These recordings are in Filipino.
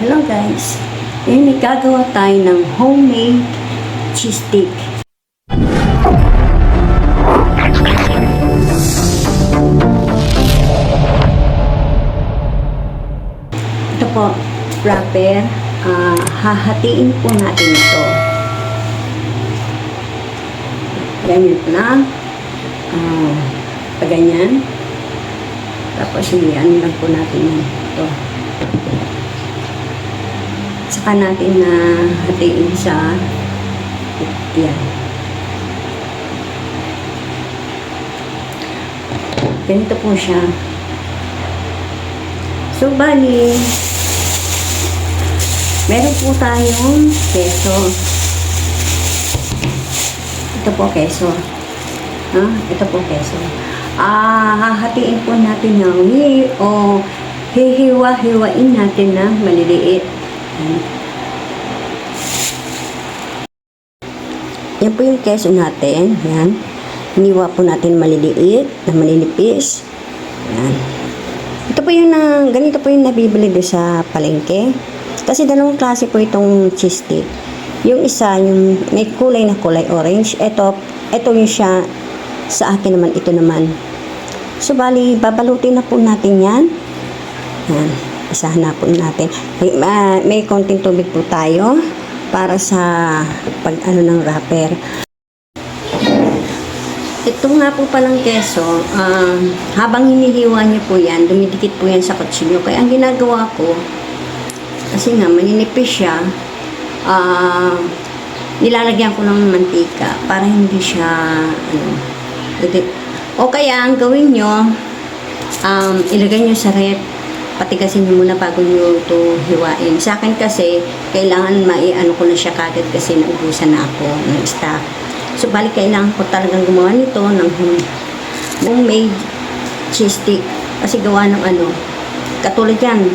Hello guys! Ngayon gagawa tayo ng homemade cheese stick. Ito po, wrapper. Ah, hahatiin po natin ito. Ganyan lang. Ah, paganyan. Tapos ano lang po natin ito. Saka natin na hatiin sa yan. Ganito po siya. So, bali, meron po tayong keso. Ito po keso. Ha? Ito po keso. Ah, hahatiin po natin ng hi o hihiwa-hiwain natin ng maliliit. Yan. Yan po yung keso natin. Yan. Hiniwa po natin maliliit na maninipis. Yan. Ito po yung na, ganito po yung nabibili doon sa palengke. Kasi dalawang klase po itong cheese stick. Yung isa, yung may kulay na kulay orange. Ito, ito yung siya. Sa akin naman, ito naman. So, bali, babalutin na po natin yan. Yan. Isahan na po natin. May, ah, may konting tubig po tayo para sa pag ano ng wrapper. Ito nga po palang keso, um, habang hinihiwa niyo po yan, dumidikit po yan sa kutsilyo. Kaya ang ginagawa ko, kasi nga maninipis siya, ah, nilalagyan ko ng mantika para hindi siya, ano, o kaya ang gawin nyo, um, ilagay nyo sa rep, patigasin nyo muna bago nyo ito hiwain. Sa akin kasi, kailangan mai-ano ko na siya kagad kasi naubusan na ako ng stock. So, balik kailangan ko talagang gumawa nito ng home- homemade cheese stick. Kasi gawa ng ano, katulad yan,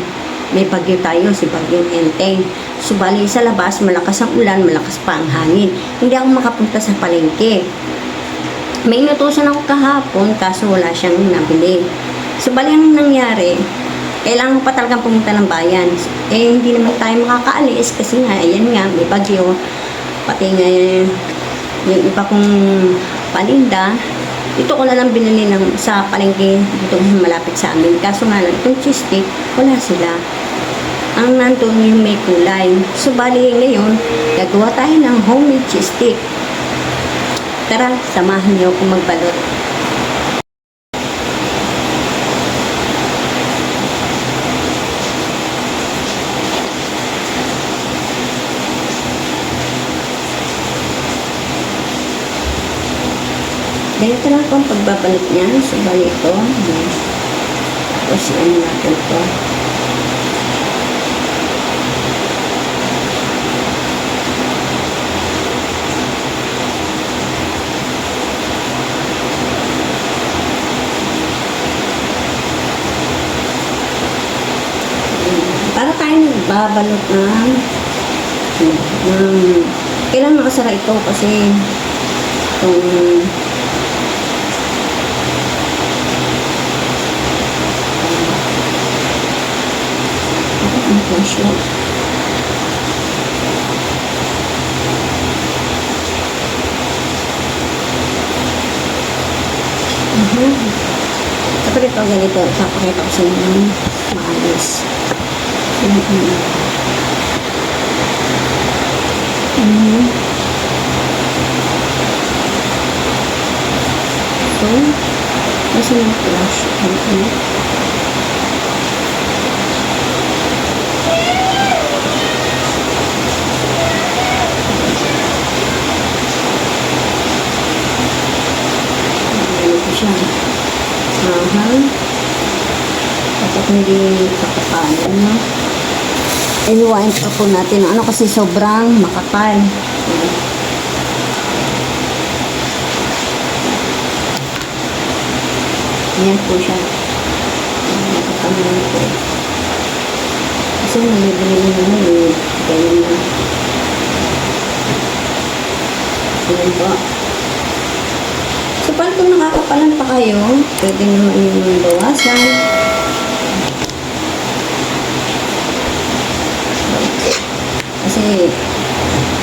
may bagyo tayo, si Bagyong Enteng. So, bali sa labas, malakas ang ulan, malakas pa ang hangin. Hindi ako makapunta sa palengke. May inutusan ako kahapon, kaso wala siyang nabili. So, bali ang nangyari, kailangan pa talagang pumunta ng bayan. Eh, hindi naman tayo makakaalis kasi nga, ayan nga, may bagyo. Pati nga yung iba kong paninda, ito ko na lang binili ng, sa palengke dito malapit sa amin. Kaso nga lang, itong cheese stick, wala sila. Ang nandun yung may kulay. So, bali ngayon, gagawa tayo ng homemade cheese stick. Tara, samahan niyo akong magbalot. Ganito lang po ang pagbabalot niya. So, bali ito. Ayan. Tapos, ano natin ito. Para tayo nagbabalot ng ng kailangan nakasara ito kasi itong ang presyo. Mhm. Kapag ito ganito, papakita ko sa inyo ng maayos. Mhm. Mhm. So, kasi yung flash. Ano ko siya. Aha. Dapat hindi kakapalan, no? Ihiwain pa po natin. Ano kasi sobrang makapal. Ayan po siya. Makapal na po. Kasi nalibili mo naman eh. Ganyan na. Ayan po. Paano kung nakakapalan pa kayo, pwede naman yung bawasan. Kasi,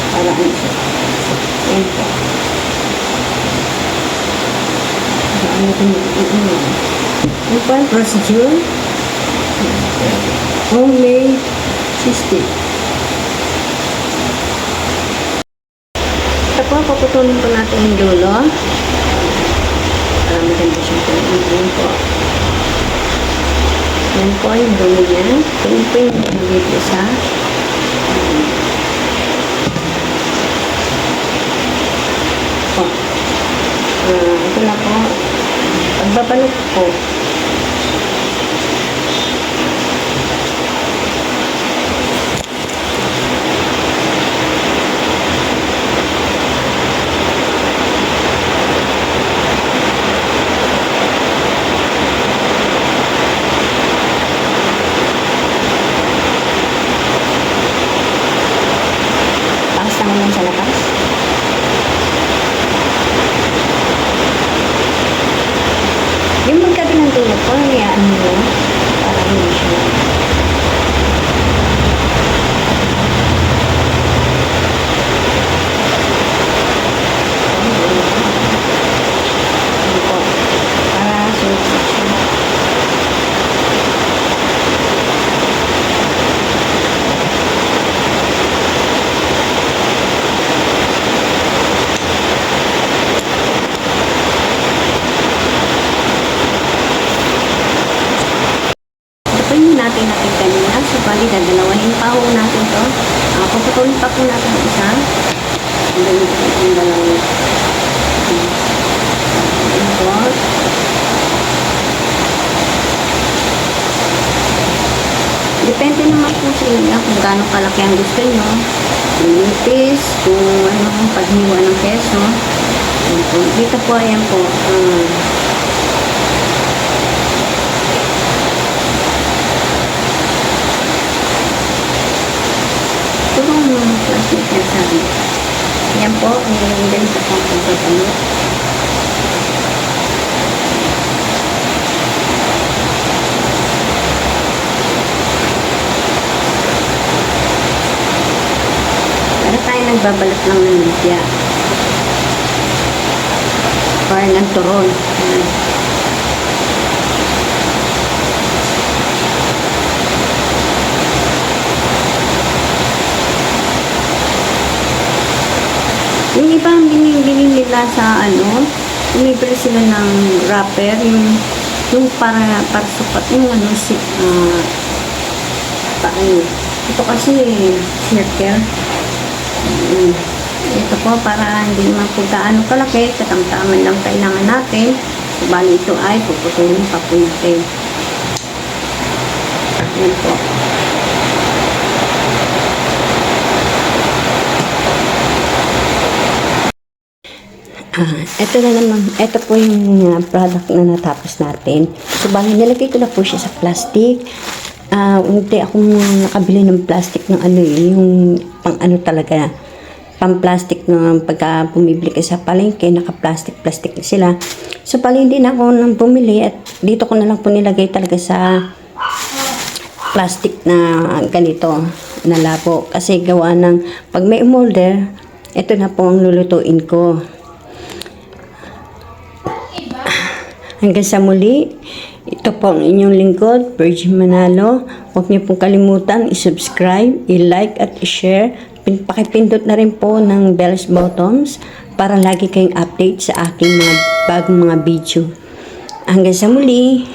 para ano siya. Yan po. Ano na, ano. Ano po ang procedure? Cystic. Ito po, paputulin po natin yung dulo. Para maganda siyang tuloy po. Yan po yung dulo niya. Yung po yung nandito sa po. Ah, ito na po. Pagbabalot po. Taas naman lang sa labas. Yung magkabi ng tulog ko, hayaan mo. Para hindi siya. Ano po? Para sulit siya. Ito po yung natin natin kanina. So, bali, dadalawahin pa natin to. Uh, puputulin pa po natin isa. And then, yung dalawin. Ayan po. Depende naman po sa inyo kung gaano kalaki ang gusto nyo. Kung nipis, kung ano paghiwa ng keso. Dito po, ayan po. Um, Ito po ang mga plastic na sabi. Yan po, ang nilagay sa pang pagpapalit. Para tayo nagbabalot lang ng lumpia. Or ng turon. Ayan. Yung iba ang binibili nila sa ano, bumibili sila ng wrapper, yung yung para para sukat yung ano si uh, paano. Ito kasi circle. Mm. Ito po para hindi naman po gaano kalaki, katamtaman lang kailangan natin. Bali ito ay puputulin pa po natin. Yan po. Ah, ito na naman, ito po yung uh, product na natapos natin. So, bali, nilagay ko na po siya sa plastic. Ah, hindi ako nakabili ng plastic ng ano eh, yung pang ano talaga, pang plastic na pagka bumibili ka sa palengke, naka-plastic-plastic na sila. So, bali, hindi na ako nang bumili at dito ko na lang po nilagay talaga sa plastic na ganito na labo. Kasi gawa ng, pag may umorder, ito na po ang lulutuin ko. Hanggang sa muli, ito po ang inyong lingkod, Virgin Manalo. Huwag niyo pong kalimutan i-subscribe, i-like at i-share. Pin- Pakipindot na rin po ng bells buttons para lagi kayong update sa aking mga bagong mga video. Hanggang sa muli,